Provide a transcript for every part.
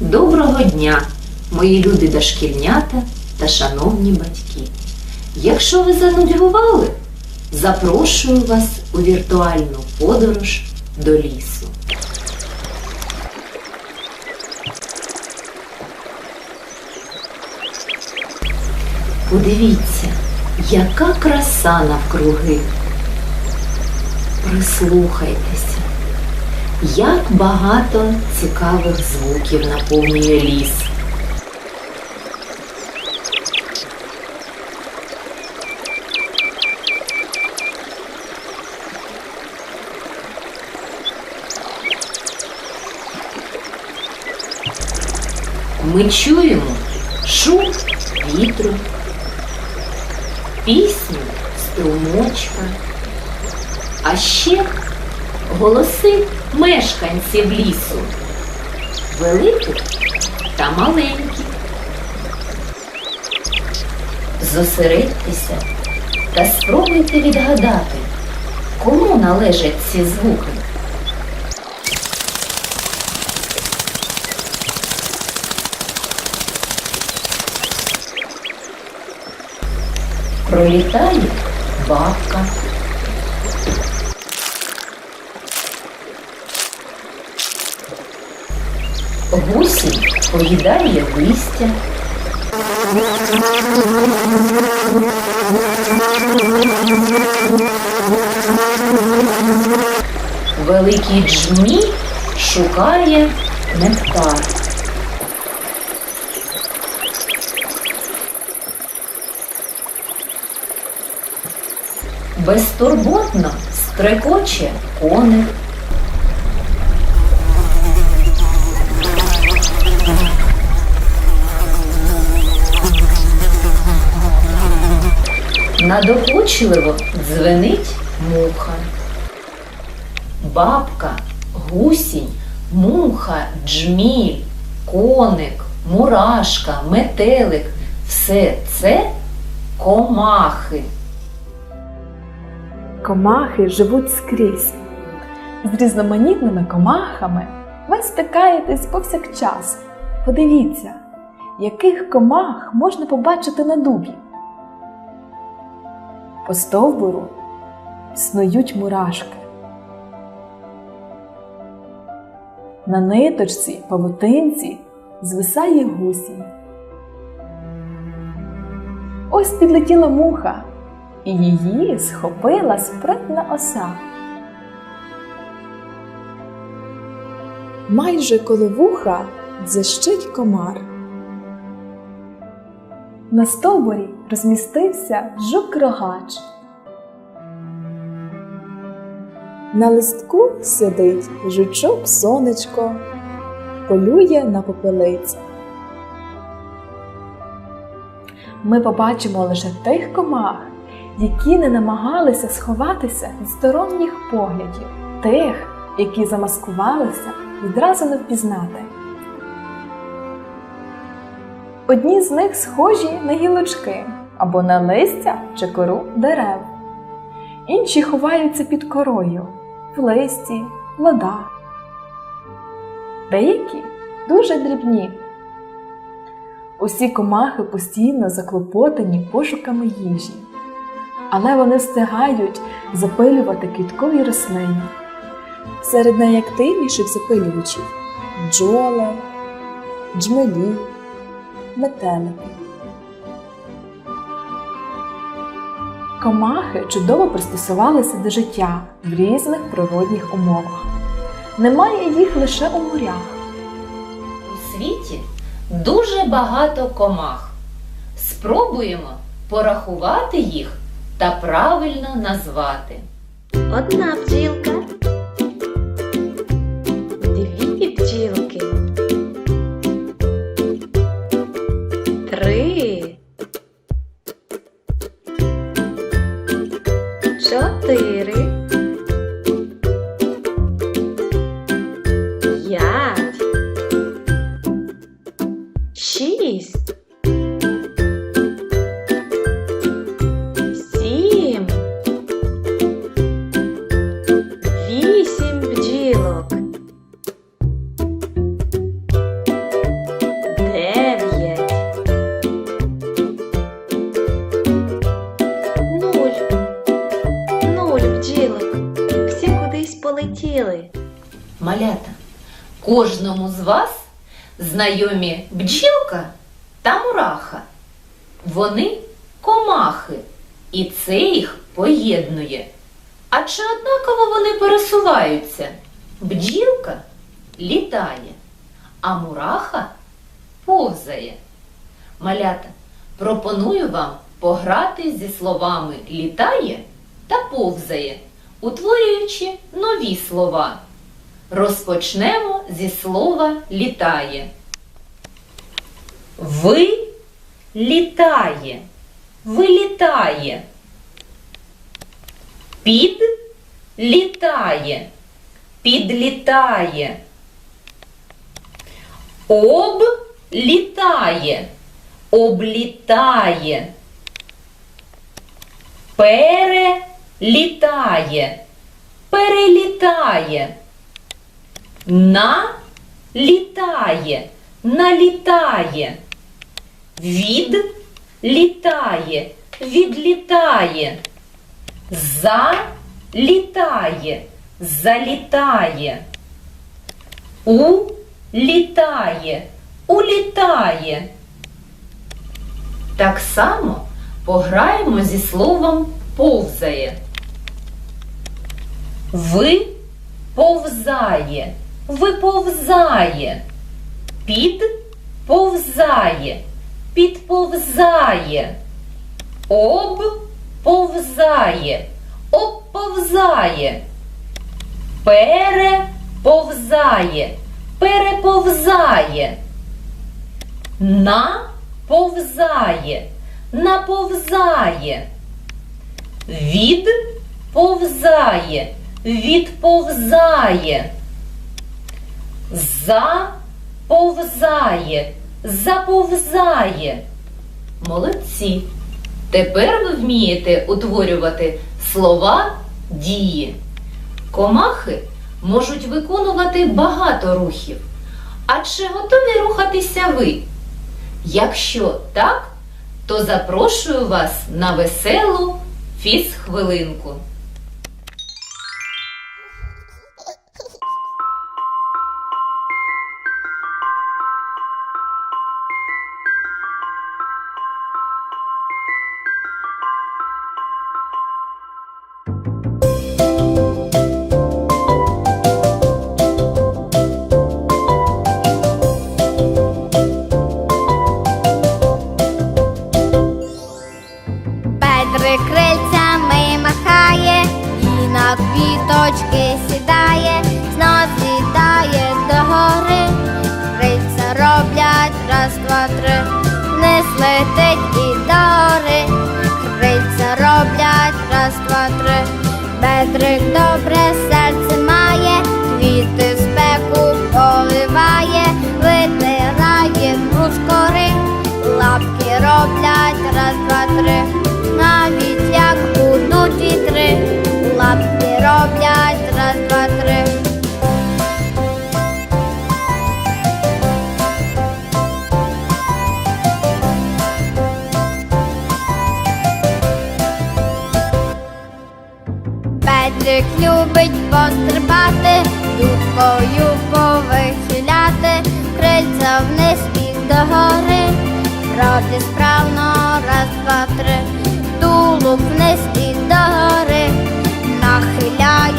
Доброго дня, мої любі дошкільнята та шановні батьки. Якщо ви занудьгували, запрошую вас у віртуальну подорож до лісу. Подивіться, яка краса навкруги. Прислухайтеся, як багато цікавих звуків наповнює ліс. Ми чуємо шум вітру, пісню струмочка, а ще голоси мешканців лісу, великих та маленьких. Зосередьтеся та спробуйте відгадати, кому належать ці звуки. Пролітає бабка. Гусінь поїдає листя. Великий джмій шукає нектар. Безтурботно скрекоче коник. Надокучливо дзвенить муха. Бабка, гусінь, муха, джміль, коник, мурашка, метелик все це комахи. Комахи живуть скрізь. З різноманітними комахами ви стикаєтесь повсякчас. Подивіться, яких комах можна побачити на дубі. По стовбуру снують мурашки. На ниточці павутинці звисає гусінь. Ось підлетіла муха, і її схопила спритна оса. Майже коло вуха дзищить комар. На стовбурі розмістився жук-рогач. На листку сидить жучок сонечко, полює на попелиць. Ми побачимо лише тих комах, які не намагалися сховатися від сторонніх поглядів, тих, які замаскувалися відразу не впізнати. Одні з них схожі на гілочки або на листя чи кору дерев. Інші ховаються під корою, в листі, плодах. Деякі дуже дрібні. Усі комахи постійно заклопотані пошуками їжі, але вони встигають запилювати квіткові рослини. Серед найактивніших запилювачів бджоли, джмелі, метелики. Комахи чудово пристосувалися до життя в різних природних умовах. Немає їх лише у морях. У світі дуже багато комах. Спробуємо порахувати їх та правильно назвати. Одна бджілка, кожному з вас знайомі бджілка та мураха. Вони комахи, і це їх поєднує. А чи однаково вони пересуваються? Бджілка літає, а мураха повзає. Малята, пропоную вам пограти зі словами літає та повзає, утворюючи нові слова. Розпочнемо зі слова літає. Ви літає, вилітає. Під літає, підлітає. Об літає, облітає. Перелітає, перелітає. На літає, налітає. Від літає, відлітає. За літає, залітає. У літає, улітає. Так само пограємо зі словом повзає. Ви повзає, виповзає, під повзає, підповзає, об повзає, обповзає, переповзає, переповзає, на повзає, наповзає, від повзає, відповзає, за повзає, заповзає. Молодці! Тепер ви вмієте утворювати слова дії. Комахи можуть виконувати багато рухів. А чи готові рухатися ви? Якщо так, то запрошую вас на веселу фіз-хвилинку. Петрик крильцями махає, і на квіточки сідає, знов злітає до гори. Крильця роблять раз, два, три, вниз летить і до гори. Крильця роблять раз, два, три. Петрик добре серце має, квіти спеку поливає, витирає брушкори, лапки роблять раз, два, три. Будуть вітри, лапки роблять. Раз, два, три. Петрик любить пострибати, дубкою повихиляти, крильця вниз і догори. Робить справно. Раз, два, три, тулуб вниз і ലാല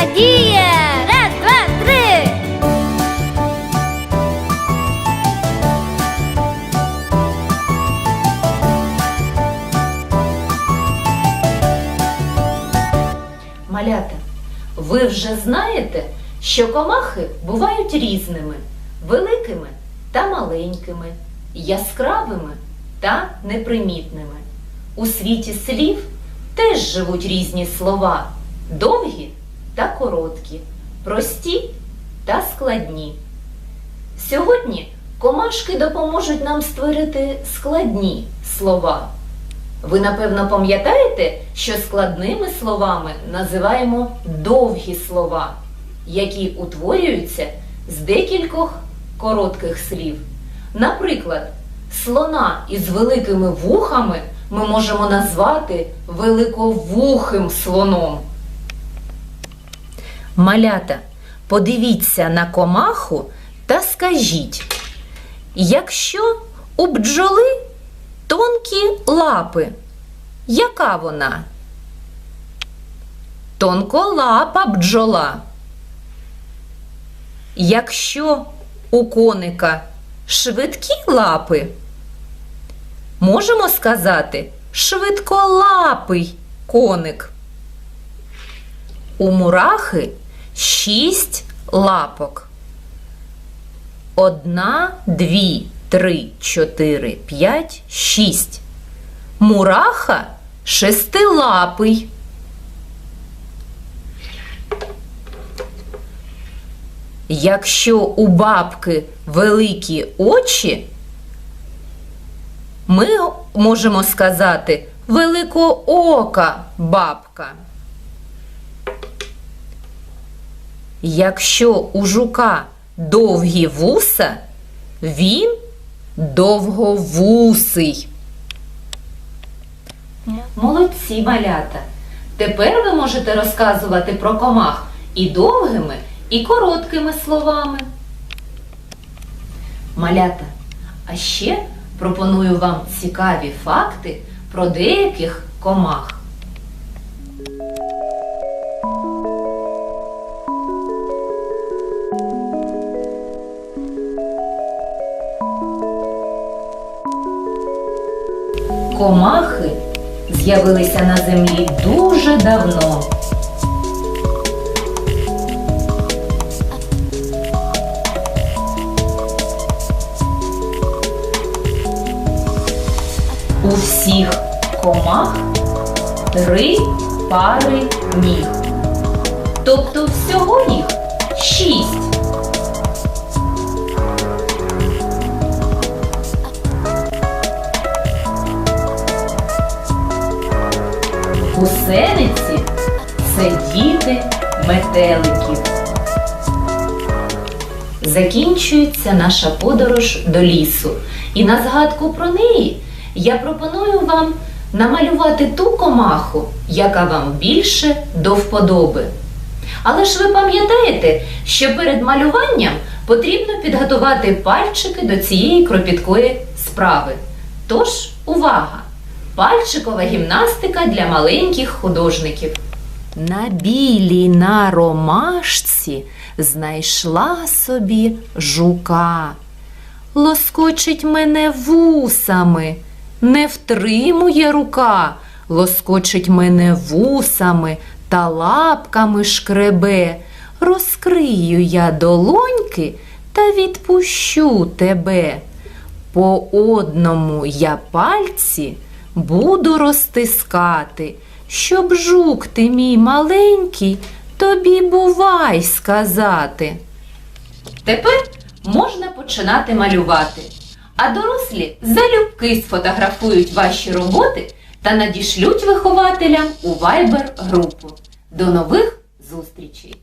радіє, раз, два, три. Малята, ви вже знаєте, що комахи бувають різними, великими та маленькими, яскравими та непримітними. У світі слів теж живуть різні слова, довгі та короткі, прості та складні. Сьогодні комашки допоможуть нам створити складні слова. Ви, напевно, пам'ятаєте, що складними словами називаємо довгі слова, які утворюються з декількох коротких слів. Наприклад, слона із великими вухами ми можемо назвати великовухим слоном. Малята, подивіться на комаху та скажіть, якщо у бджоли тонкі лапи, яка вона? Тонколапа бджола. Якщо у коника швидкі лапи, можемо сказати швидколапий коник. У мурахи шість лапок. Одна, дві, три, чотири, п'ять, шість. Мураха шестилапий. Якщо у бабки великі очі, ми можемо сказати великоока бабка. Якщо у жука довгі вуса, він довговусий. Молодці малята. Тепер ви можете розказувати про комах і довгими, і короткими словами. Малята, а ще пропоную вам цікаві факти про деяких комах. Комахи з'явилися на землі дуже давно. У всіх комах три пари ніг. Тобто всього їх шість. Гусениці це діти метеликів. Закінчується наша подорож до лісу. І на згадку про неї я пропоную вам намалювати ту комаху, яка вам більше до вподоби. Але ж ви пам'ятаєте, що перед малюванням потрібно підготувати пальчики до цієї кропіткої справи. Тож, увага! Пальчикова гімнастика для маленьких художників. На білій на ромашці знайшла собі жука. Лоскочить мене вусами, не втримує рука, лоскочить мене вусами та лапками шкребе. Розкрию я долоньки та відпущу тебе. По одному я пальці буду розтискати, щоб жук ти мій маленький тобі бувай сказати. Тепер можна починати малювати, а дорослі залюбки сфотографують ваші роботи та надішлють вихователям у Viber групу. До нових зустрічей!